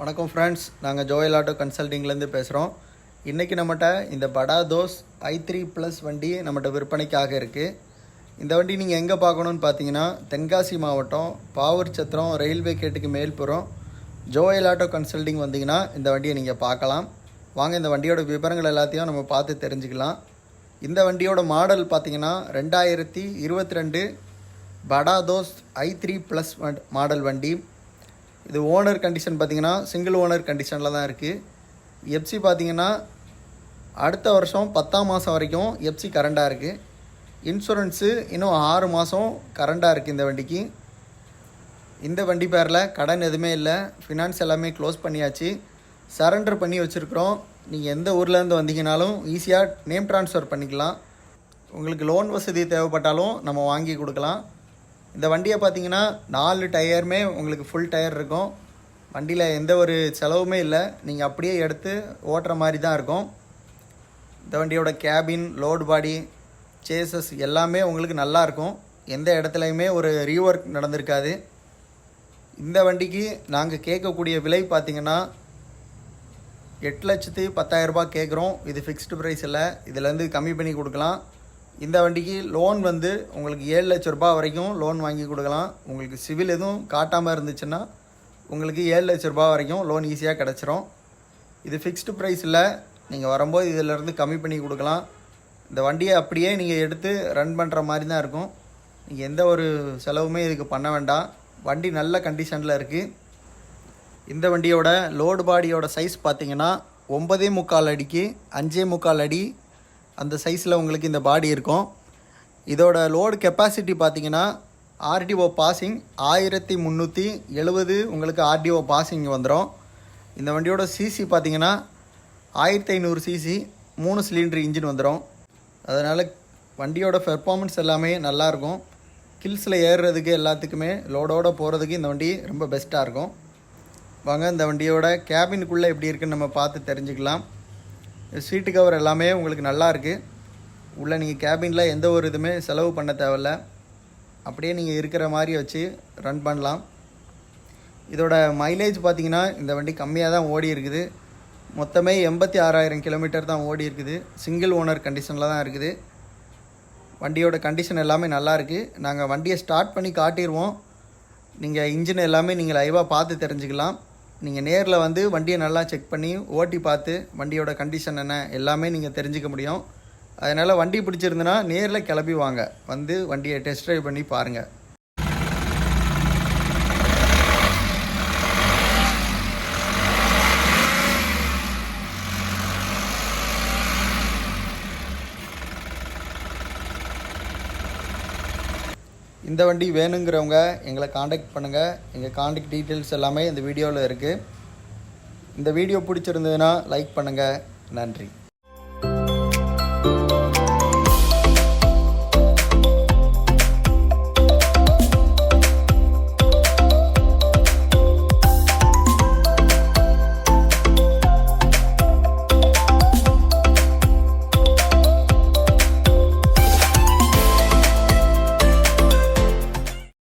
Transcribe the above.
வணக்கம் ஃப்ரெண்ட்ஸ் நாங்கள் Joel auto கன்சல்டிங்லேருந்து பேசுகிறோம் இன்றைக்கி நம்மகிட்ட இந்த படா தோஸ் ஐ த்ரீ ப்ளஸ் வண்டி நம்மகிட்ட விற்பனைக்காக இருக்குது இந்த வண்டி நீங்கள் எங்கே பார்க்கணுன்னு பார்த்தீங்கன்னா தென்காசி மாவட்டம் பாவூர் சத்திரம் ரயில்வே கேட்டுக்கு மேல்புறம். ஜோயல் ஆட்டோ கன்சல்டிங் வந்தீங்கன்னா இந்த வண்டியை நீங்கள் பார்க்கலாம். வாங்க இந்த வண்டியோட விவரங்கள் எல்லாத்தையும் நம்ம பார்த்து தெரிஞ்சுக்கலாம். இந்த வண்டியோட மாடல் பார்த்தீங்கன்னா ரெண்டாயிரத்தி இருபத்தி ரெண்டு Bada Dost i three plus model வண்டி. இது ஓனர் கண்டிஷன் பார்த்தீங்கன்னா சிங்கிள் ஓனர் கண்டிஷனில் தான் இருக்குது எப்சி பார்த்தீங்கன்னா அடுத்த வருஷம் பத்தாம் மாதம் வரைக்கும் எப்சி கரண்டாக இருக்குது இன்சூரன்ஸு இன்னும் ஆறு மாதம் கரண்டாக இருக்குது இந்த வண்டிக்கு. இந்த வண்டி பேரில் கடன் எதுவுமே இல்லை. ஃபினான்ஸ் எல்லாமே க்ளோஸ் பண்ணியாச்சு. சரண்டர் பண்ணி வச்சுருக்குறோம். நீங்கள் எந்த ஊர்லேருந்து வந்தீங்கனாலும் ஈஸியாக நேம் ட்ரான்ஸ்ஃபர் பண்ணிக்கலாம். உங்களுக்கு லோன் வசதி தேவைப்பட்டாலும் நம்ம வாங்கி கொடுக்கலாம். இந்த வண்டியை பார்த்தீங்கன்னா நாலு டயருமே உங்களுக்கு ஃபுல் டயர் இருக்கும். வண்டியில் எந்த ஒரு செலவுமே இல்லை. நீங்கள் அப்படியே எடுத்து ஓட்டுற மாதிரி தான் இருக்கும். இந்த வண்டியோட கேபின் லோடு பாடி சேசஸ் எல்லாமே உங்களுக்கு நல்லா இருக்கும். எந்த இடத்துலையுமே ஒரு ரீஒர்க் நடந்திருக்காது. இந்த வண்டிக்கு நாங்கள் கேட்கக்கூடிய விலை பார்த்திங்கன்னா எட்டு லட்சத்து பத்தாயிரரூபா கேட்குறோம். இது ஃபிக்ஸ்டு ப்ரைஸ் இல்லை. இதுலேருந்து கம்மி பண்ணி கொடுக்கலாம். இந்த வண்டிக்கு லோன் வந்து உங்களுக்கு ஏழு லட்ச ரூபாய் வரைக்கும் லோன் வாங்கி கொடுக்கலாம். உங்களுக்கு சிவில் எதுவும் காட்டாமல் இருந்துச்சுன்னா உங்களுக்கு ஏழு லட்ச ரூபாய் வரைக்கும் லோன் ஈஸியாக கிடச்சிரும். இது ஃபிக்ஸ்டு ப்ரைஸில் நீங்கள் வரும்போது இதிலேருந்து கம்மி பண்ணி கொடுக்கலாம். இந்த வண்டியை அப்படியே நீங்கள் எடுத்து ரன் பண்ணுற மாதிரி தான் இருக்கும். நீங்கள் எந்த ஒரு செலவுமே இதுக்கு பண்ண வேண்டாம். வண்டி நல்ல கண்டிஷனில் இருக்குது இந்த வண்டியோட லோடு பாடியோட சைஸ் பார்த்தீங்கன்னா ஒன்பதே முக்கால் அடிக்கு அஞ்சே முக்கால் அடி அந்த சைஸில் உங்களுக்கு இந்த பாடி இருக்கும். இதோட லோடு கெப்பாசிட்டி பார்த்தீங்கன்னா ஆர்டிஓ பாசிங் ஆயிரத்தி முந்நூற்றி எழுபது உங்களுக்கு ஆர்டிஓ பாசிங் வந்துடும் இந்த வண்டியோட சிசி பார்த்தீங்கன்னா ஆயிரத்தி ஐநூறு சிசி மூணு சிலிண்டர் இன்ஜின் வந்துடும் அதனால் வண்டியோட பெர்ஃபார்மன்ஸ் எல்லாமே நல்லாயிருக்கும் கில்ஸில் ஏறுறதுக்கு எல்லாத்துக்குமே லோடோட போகிறதுக்கு இந்த வண்டி ரொம்ப பெஸ்ட்டாக இருக்கும். வாங்க இந்த வண்டியோட கேபினுக்குள்ளே எப்படி இருக்குன்னு நம்ம பார்த்து தெரிஞ்சுக்கலாம். சீட்டு கவர் எல்லாமே உங்களுக்கு நல்லா இருக்குது உள்ளே நீங்கள் கேபினில் எந்த ஒரு இதுவுமே செலவு பண்ண தேவையில்ல. அப்படியே நீங்கள் இருக்கிற மாதிரி வச்சு ரன் பண்ணலாம். இதோட மைலேஜ் பார்த்தீங்கன்னா இந்த வண்டி கம்மியாக தான் ஓடி இருக்குது. மொத்தமே எண்பத்தி ஆறாயிரம் கிலோமீட்டர் தான் ஓடி இருக்குது. சிங்கிள் ஓனர் கண்டிஷனில் தான் இருக்குது. வண்டியோட கண்டிஷன் எல்லாமே நல்லா இருக்குது நாங்கள் வண்டியை ஸ்டார்ட் பண்ணி காட்டிடுவோம் நீங்கள் இன்ஜின் எல்லாமே நீங்கள் லைவாக பார்த்து தெரிஞ்சுக்கலாம். நீங்கள் நேரில் வந்து வண்டியை நல்லா செக் பண்ணி ஓட்டி பார்த்து வண்டியோட கண்டிஷன் என்ன எல்லாமே நீங்கள் தெரிஞ்சுக்க முடியும். அதனால் வண்டி பிடிச்சிருந்துன்னா நேரில் கிளம்பி வாங்க. வந்து வண்டியை டெஸ்ட் ட்ரைவ் பண்ணி பாருங்கள் இந்த வண்டி வேணுங்கிறவங்க எங்களை காண்டாக்ட் பண்ணுங்கள் எங்கள் காண்டாக்ட் டீட்டெயில்ஸ் எல்லாமே இந்த வீடியோவில் இருக்குது இந்த வீடியோ பிடிச்சிருந்ததுன்னா லைக் பண்ணுங்கள் நன்றி.